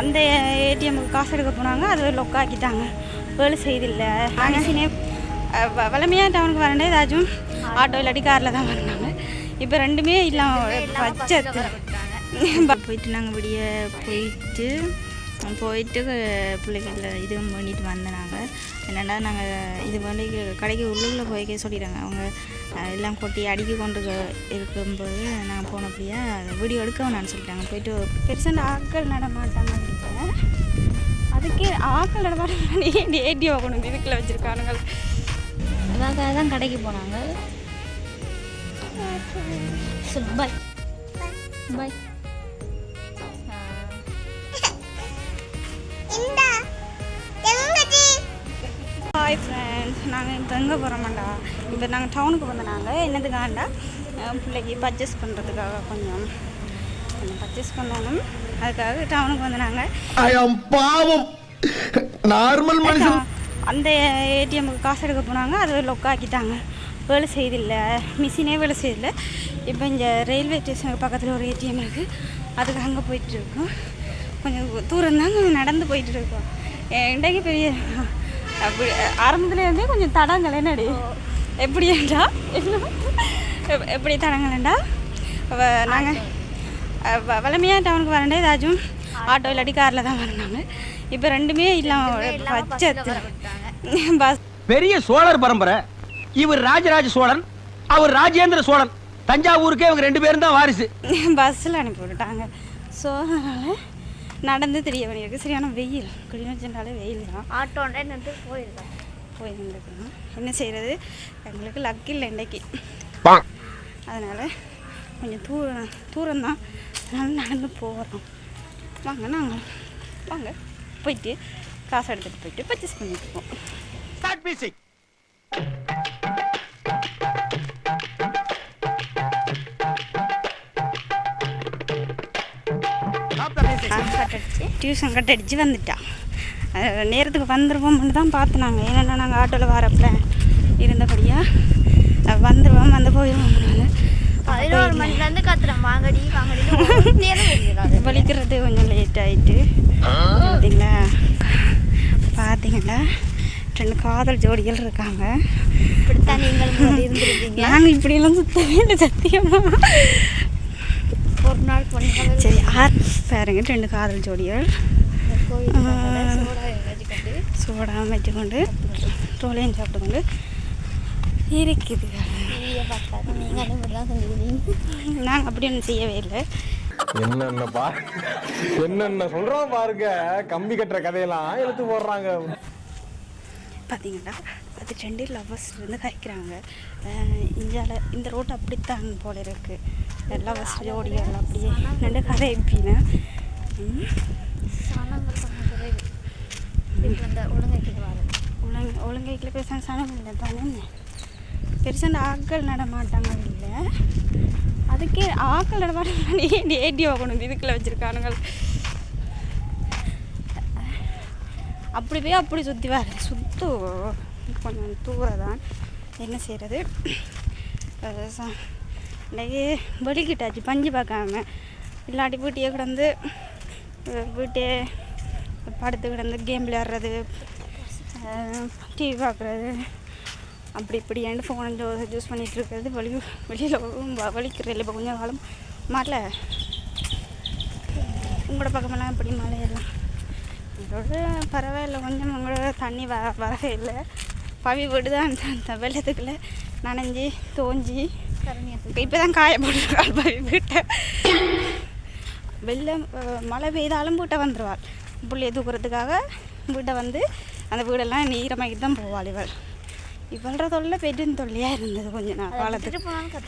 அந்த ஏடிஎம்முக்கு காசு எடுக்க போனாங்க அது லொக் ஆக்கிட்டாங்க. வேலை செய்தில்லை. மனுஷனே வளமையாக டவுனுக்கு வரண்டே ஏதாச்சும் ஆட்டோ இல்லாட்டி காரில் தான் வந்தாங்க இப்போ ரெண்டுமே இல்லாமல் பச்சத்து போயிட்டு நாங்கள் விடிய போயிட்டு போயிட்டு பிள்ளைகள இது பண்ணிட்டு வந்தோம் நாங்கள் என்னென்னா நாங்கள் இது பண்ணி கடைக்கு உள்ளுக்குள்ளே போய்க்க சொல்லிடுறாங்க அவங்க எல்லாம் கொட்டி அடுக்கி கொண்டு இருக்கும்போது நாங்கள் போனப்படியா வீடியோ எடுக்க வேணாம்னு சொல்லிட்டாங்க. போயிட்டு பெருசாக ஆட்கள் நடமாட்டாங்க அதுக்கே ஆட்கள் நடமாட்டாங்க கொண்டு வந்து இதுக்குள்ள வச்சுருக்கானுங்க. அதுக்காக தான் கடைக்கு போனாங்க. சரி பாய் பாய் ஹாய் ஃப்ரெண்ட்ஸ் நாங்கள் இப்போ எங்கே போகிறோமாண்டா இப்போ நாங்கள் டவுனுக்கு வந்தோம் நாங்கள் என்னதுக்காண்டா பிள்ளைக்கு பர்ச்சேஸ் பண்ணுறதுக்காக கொஞ்சம் கொஞ்சம் பர்ச்சேஸ் பண்ணணும். அதுக்காக டவுனுக்கு வந்து நாங்கள் ஐ அம் பாவம். நார்மல் மனுஷன். அந்த ஏடிஎம்முக்கு காசு எடுக்க போனாங்க அது லொக் ஆக்கிட்டாங்க. வேலை செய்தில்லை மிஷினே வேலை செய்தில்லை இப்போ இங்கே ரயில்வே ஸ்டேஷனுக்கு பக்கத்தில் ஒரு ஏடிஎம் இருக்குது அதுக்கு அங்கே போயிட்டு இருக்கோம். கொஞ்சம் தூரம் தான் கொஞ்சம் நடந்து போயிட்டு இருக்கோம். இன்றைக்கு பெரிய அப்படி ஆரம்பத்துலேருந்தே கொஞ்சம் தடங்கள் என்னடி எப்படியாண்டா எப்- எப்படி தடங்களேண்டா நாங்கள் வளமையாக டவுனுக்கு வரண்டே ஏதாச்சும் ஆட்டோ இல்லாட்டி காரில் தான் வந்தாங்க இப்போ ரெண்டுமே இல்லாமல் பச்சத்து பஸ் பெரிய சோழர் பரம்பரை. இவர் ராஜராஜ சோழன் அவர் ராஜேந்திர சோழன். தஞ்சாவூருக்கே இவங்க ரெண்டு பேரும் தான் வாரிசு. பஸ்ஸில் அனுப்பி விட்டுட்டாங்க. ஸோ அதனால் நடந்து தெரிய வேண்டியிருக்கு. சரியான வெயில். கிளிநொச்சினாலே வெயில் தான். ஆட்டோண்டே நின்று போயிருக்கேன் போய் நின்றுக்கணும். என்ன செய்கிறது எங்களுக்கு லக் இல்லை இன்றைக்கி அதனால் கொஞ்சம் தூரம் தூரம் தான். அதனால நடந்து போகிறோம் வாங்க நாங்கள் வாங்க. போயிட்டு காசு எடுத்துகிட்டு போயிட்டு பர்ச்சேஸ் பண்ணிட்டு இருக்கோம் டியூஷன் கட் அடித்து வந்துட்டான் நேரத்துக்கு வந்துடுவோம்னு தான் பார்த்து நாங்கள் ஏன்னா நாங்கள் ஆட்டோவில் வரப்பல இருந்தபடியாக வந்துடுவோம் வந்து போயிடுவோம் பதினோரு மணிலேருந்து கத்துறேன் வாங்கடி வாங்கடி வலிக்கிறது கொஞ்சம் லேட் ஆயிட்டு. பார்த்தீங்களா பார்த்தீங்களா ரெண்டு காதல் ஜோடிகள் இருக்காங்க. இப்படித்தான் நீங்கள் நாங்கள் இப்படியெல்லாம் சுத்தவே இல்லை சத்தியமா. ஒரு நாள் பொண்ணு சரி ஆர் பாருங்க ரெண்டு காதல் ஜோடிகள். சோடா வச்சுக்கொண்டு ரோலையும் சாப்பிட்டு கொண்டு இருக்குது நீங்கள் அப்படி ஒன்றும் செய்யவே இல்லை. என்னென்ன பா என்னென்ன சொல்றோம் பாருங்க. கம்பி கட்டுற கதையெல்லாம் எடுத்து போடுறாங்க. பார்த்தீங்கன்னா அது ரெண்டு லவ்வர்ஸ்லேருந்து கரைக்கிறாங்க இந்தியாவில் இந்த ரோட் அப்படித்தான் போல இருக்குது லவ்வர்ஸ் ஜோடிகள் அப்படியே ரெண்டு கதை எப்படின்னா ஒழுங்கைக்கில் பேச சனம் இல்லை தானே? பெருசாக ஆட்கள் நடமாட்டாங்க இல்லை அதுக்கே ஆட்கள் நடமாட்டாங்க ஏடிஓ கொண்டு இதுக்குள்ள வச்சுருக்கானுங்க? அப்படி போய் அப்படி சுற்றி வர சுத்து. கொஞ்சம் தூரம் தான் என்ன செய்கிறது இன்னைக்கு வலிக்கிட்டாச்சு பஞ்சு பார்க்காம. இல்லாட்டி வீட்டையே கிடந்து வீட்டையே படுத்து கிடந்து கேம் விளையாடுறது டிவி பார்க்குறது அப்படி இப்படியாண்டு ஃபோன் யூஸ் பண்ணிகிட்டு இருக்கிறது. வலி வெளியில் வலிக்கிறது இல்லை இப்போ கொஞ்சம் காலம் மழை. உங்களோட பக்கமெல்லாம் எப்படி மழையெல்லாம்? இதோட பரவாயில்லை. கொஞ்சம் உங்களோட தண்ணி வ வரவே இல்லை. பவி வீடு தான் அந்த வெள்ளத்துக்குள்ளே நனைஞ்சி தோஞ்சி. கரணியத்துக்கு இப்போ தான் காய போட்டுருக்காள் பவி வீட்டை. வெள்ளம் மழை பெய்தாலும் வீட்டை வந்துடுவாள் புள்ளைய தூக்குறதுக்காக வீட்டை வந்து அந்த வீடெல்லாம் ஈரமாக்கிட்டு தான் போவாள் இவள். இவள்ற தொல்லை பெரும் தொல்லையாக இருந்தது கொஞ்ச நாள் காலத்துக்கு.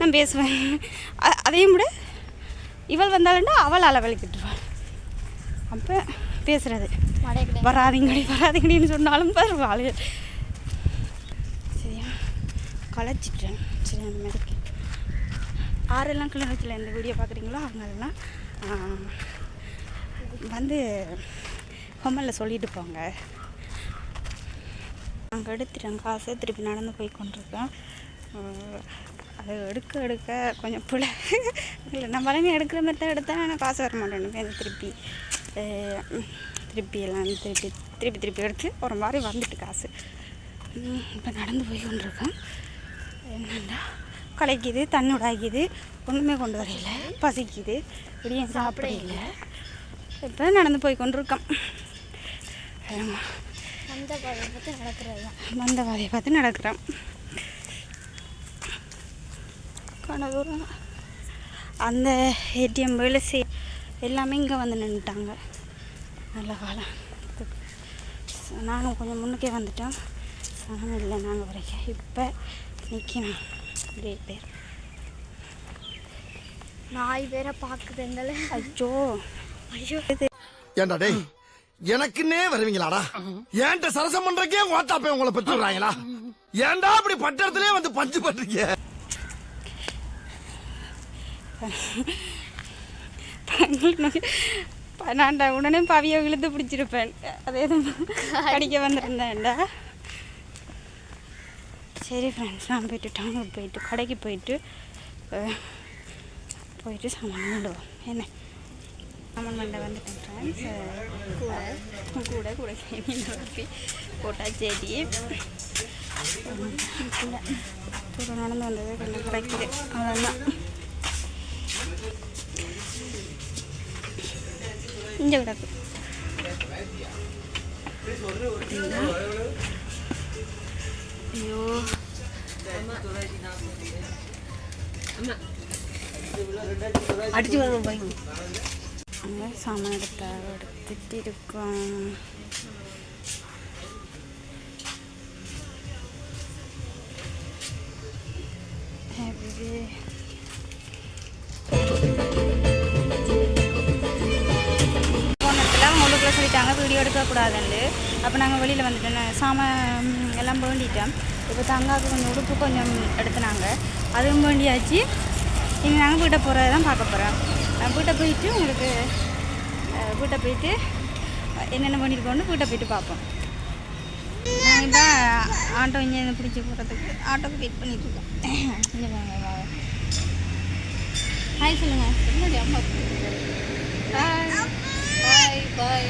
நான் பேசுவேன். அதையும் விட. இவள் வந்தாலுண்டா அவள் அளவழிக்கிட்டுருவாள் அப்போ கிடையாது வராதிங்கடி வராதிங்கடின்னு சொன்னாலும் சரியா களைச்சிட்டேன் சரி அந்த மாதிரி ஆறெல்லாம் கிளிநொச்சியில் எந்த வீடியோ பார்க்குறீங்களோ அவங்களெல்லாம் வந்து கொம்மலில் சொல்லிட்டு போங்க. நாங்கள் எடுத்துட்டேன் காசு திருப்பி நடந்து போய் கொண்டிருக்கோம். அது எடுக்க எடுக்க கொஞ்சம் பிள்ளை இல்லை நம்ம வளமையாக எடுக்கிற மாதிரி தான் எடுத்தால் ஆனால் காசு வர மாட்டேன்னு திருப்பி திருப்பி எல்லாம் திருப்பி திருப்பி திருப்பி எடுத்து ஒரு மாதிரி வந்துட்டு காசு. இப்போ நடந்து போய் கொண்டிருக்கோம். என்னண்டா களைக்குது தண்ணி உடாக்கிது ஒன்றுமே கொண்டு வரையில பசிக்குது இப்படியே சாப்பிட இல்லை. இப்போ நடந்து போய் கொண்டிருக்கோம். ஆமா. அந்த பாதை பற்றி நடக்கிறது தான். வந்த பாதையை பார்த்து நடக்கிறோம். கனதூரம் அந்த ஏடிஎம் வேலை செய் எல்லாமே இங்கே வந்து நின்றுட்டாங்க நல்ல காலம் நாங்கள் கொஞ்சம் முன்னுக்கே வந்துட்டோம். சனம் இல்லை நாங்கள் வரைக்கும். இப்போ நிற்கணும் நிறைய பேர். நாய் பேரை பார்க்குது எங்களை ஐயோ. ஐயோ. ஏண்டா டேய் எனக்குன்னே வருவீங்களாடா? ஏன்ட்ட சரசம் பண்றக்கே ஓட்டாப்பே உங்களை பெற்று விடுறாங்களா ஏன்டா அப்படி பட்டத்திலே வந்து பஞ்சு பண்றீங்க? பன்னாண்டா உடனே பவியை இழுத்து பிடிச்சிருப்பேன். அதே தான் கடிக்க வந்திருந்தேன்டா. சரி ஃப்ரெண்ட்ஸ் நான் போயிட்டு டவுனுக்கு போயிட்டு கடைக்கு போயிட்டு அஹ், போயிட்டு சாமான் கொண்டுவோம் என்ன சாமான் மண்டை வந்துட்டேன் ஃப்ரெண்ட்ஸ் கூட கூட கூட மீன் வளர்த்தி போட்டா செடி கூட நடந்து வந்தது கொஞ்சம் கிடைக்குது அவ்வளோதான் இங்கே கிடக்கு ஐயோ அடிச்சு வருவோம் பையன் அங்கே சாமான் எடுத்த எடுத்துட்டு இருக்கோம். ஹேப்பி சொல்லிட்டாங்க வீடியோ எடுக்கக்கூடாதுன்னு. அப்போ நாங்கள் வெளியில் வந்துட்டோம் சாமான் எல்லாம் வேண்டிட்டோம். இப்போ தங்காவுக்கு கொஞ்சம் உடுப்பு கொஞ்சம் எடுத்துனாங்க. அதுவும் வேண்டியாச்சு. இனி நாங்கள் வீட்டை போகிறத தான் பார்க்க போகிறோம் வீட்டை போயிட்டு உங்களுக்கு வீட்டை போயிட்டு என்னென்ன பண்ணியிருக்கோன்னு வீட்டை போயிட்டு பார்ப்போம். நாங்கள் இப்போ ஆட்டோ இங்கே பிடிச்சி போகிறதுக்கு ஆட்டோக்கு வெயிட் பண்ணிட்டு இருக்கோம். ஹாய் சொல்லுங்கள் என்னடி அம்மா? பாய் பாய்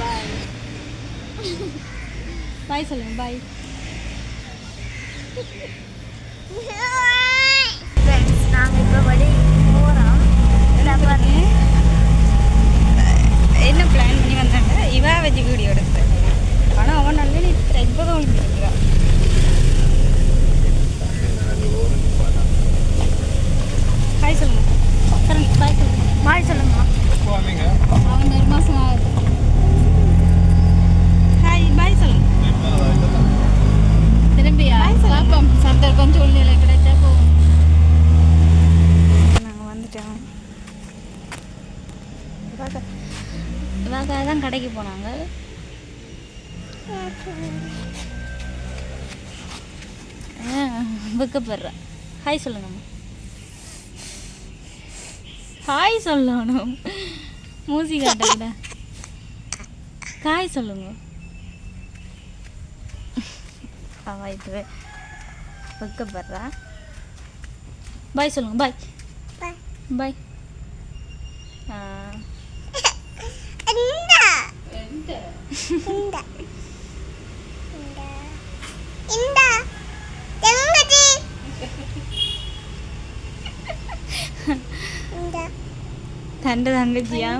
பாய் பாய் சொல்லுங்கள் பாய் ஃப்ரெண்ட்ஸ் நாங்கள் இப்போ படி போகிறோம் என்ன பிளான் பண்ணி வந்தாங்க? இவா வச்சு வீடியோ எடுப்பேன் ஆனால் அவன் நல்ல இப்போ தான் விழுந்துருக்குறான் ஹாய் சொல்லுங்க சரண் பாய் சொல்லுங்க பாய் சொல்லுங்க அவன் ஒரு மாதம் ஆகுது ஹாய் பாய் சொல்லுங்க திரும்பியா பார்ப்போம் சந்தர்ப்பம் சூழ்நிலை கிடைச்சா போவோம் நாங்கள் வந்துட்டோம் இவாக்கா இவாக்காக தான் கடைக்கு போனாங்க. வெக்கப்படுறேன். ஹாய் சொல்லுங்கம்மா ஹாய் சொல்லணும். மூசி காட்ட காய் சொல்லுங்க. அவ இது வெக்கப்படுறா பாய் சொல்லுங்க பாய் பாய் இந்த. இந்த. தங்கச்சி தண்ட தங்கச்சியா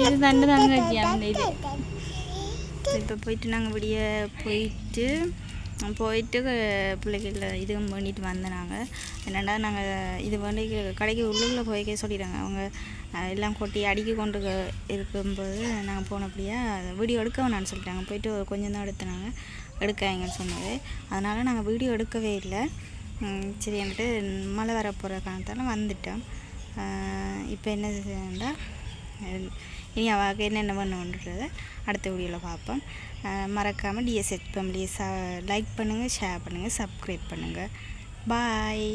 இது தண்ட தங்கச்சியா அந்த இது. இப்போ போயிட்டு நாங்கள் இப்படியே போயிட்டு போயிட்டு பிள்ளைகள இதுவும் பண்ணிட்டு வந்தோம் நாங்கள் என்னென்னா நாங்கள் இது பண்ணி கடைக்கு உள்ளுக்குள்ளே போய்க்க சொல்லிடுறாங்க அவங்க எல்லாம் கொட்டி அடுக்கி கொண்டு இருக்கும்போது நாங்கள் போனப்படியா வீடியோ எடுக்க வேணாம்னு சொல்லிட்டாங்க. போயிட்டு ஒரு கொஞ்சம் தான் எடுத்தினாங்க. எடுக்காங்கன்னு சொன்னது அதனால் நாங்கள் வீடியோ எடுக்கவே இல்லை. சரி வந்துட்டு மழை வர போகிற காரணத்தால் வந்துட்டோம். இப்போ என்ன செய்யணும்டா இனி அவாக்கு என்னென்ன பண்ணுன்றதை அடுத்த வீடியோவில் பார்ப்போம். மறக்காமல் டிஎஸ்ஹெச் ஃபேமிலியை ச லைக் பண்ணுங்கள் ஷேர் பண்ணுங்கள் சப்ஸ்கிரைப் பண்ணுங்கள் பாய்